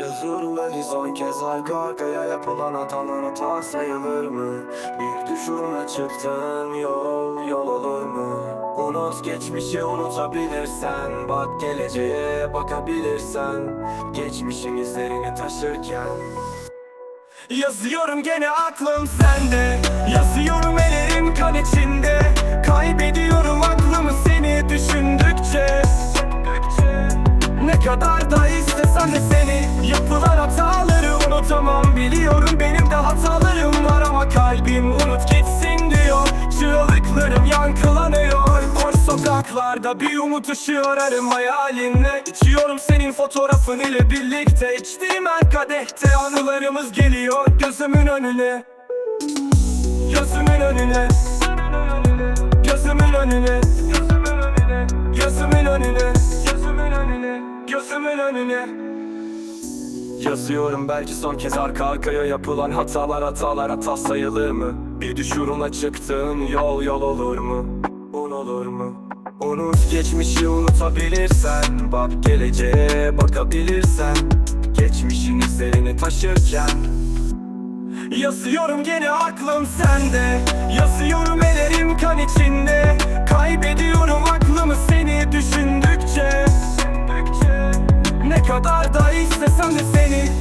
Yazıyorum beni son kez arka arkaya yapılan hatalar hata sayılır mı? Bir düşürme çıktın yol yol olur mu? Unut geçmişi unutabilirsen. Bak geleceğe bakabilirsen. Geçmişin izlerini taşırken. Yazıyorum gene aklım sende. Yazıyorum ellerim kan içinde. Kaybediyorum aklımı seni düşündükçe. Ne kadar da istesem de Yapılan hataları unutamam Biliyorum benim de hatalarım var ama kalbim unut gitsin diyor. Çığlıklarım yankılanıyor Boş sokaklarda bir umut ışığı ararım hayalinle. İçiyorum senin fotoğrafın ile birlikte İçtiğim her kadehte anılarımız geliyor gözümün önüne. Gözümün önüne. Gözümün önüne. Gözümün önüne. Gözümün önüne. Gözümün önüne Yazıyorum belki son kez arka arkaya yapılan hatalar hatalar hata sayılır mı? Bir düşürüne çıktığın yol yol olur mu? Un olur mu? Unut geçmişi unutabilirsen Bak geleceğe bakabilirsen Geçmişin izlerini taşırken Yazıyorum gene aklım sende Yazıyorum ellerim kan içinde Kaybediyorum aklımı seni düşündükçe Ne kadar da istesem de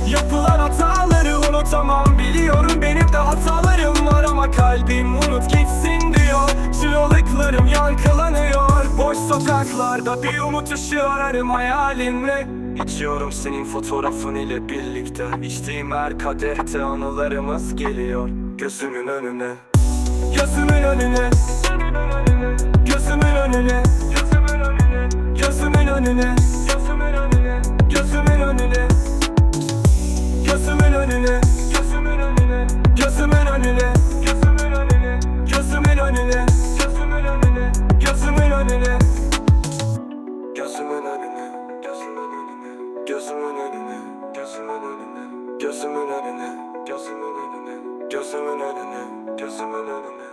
Yapılan hataları unutamam Biliyorum benim de hatalarım var ama kalbim unut gitsin diyor. Çığlıklarım yankılanıyor Boş sokaklarda bir umut ışığı ararım hayalinle İçiyorum senin fotoğrafın ile birlikte İçtiğim her kadehte anılarımız geliyor. Gözümün önüne Gözümün önüne. Gözümün Gözümün önüne Gözümün önüne Gözümün önüne Gözümün önüne Gözümün önüne Gözümün önüne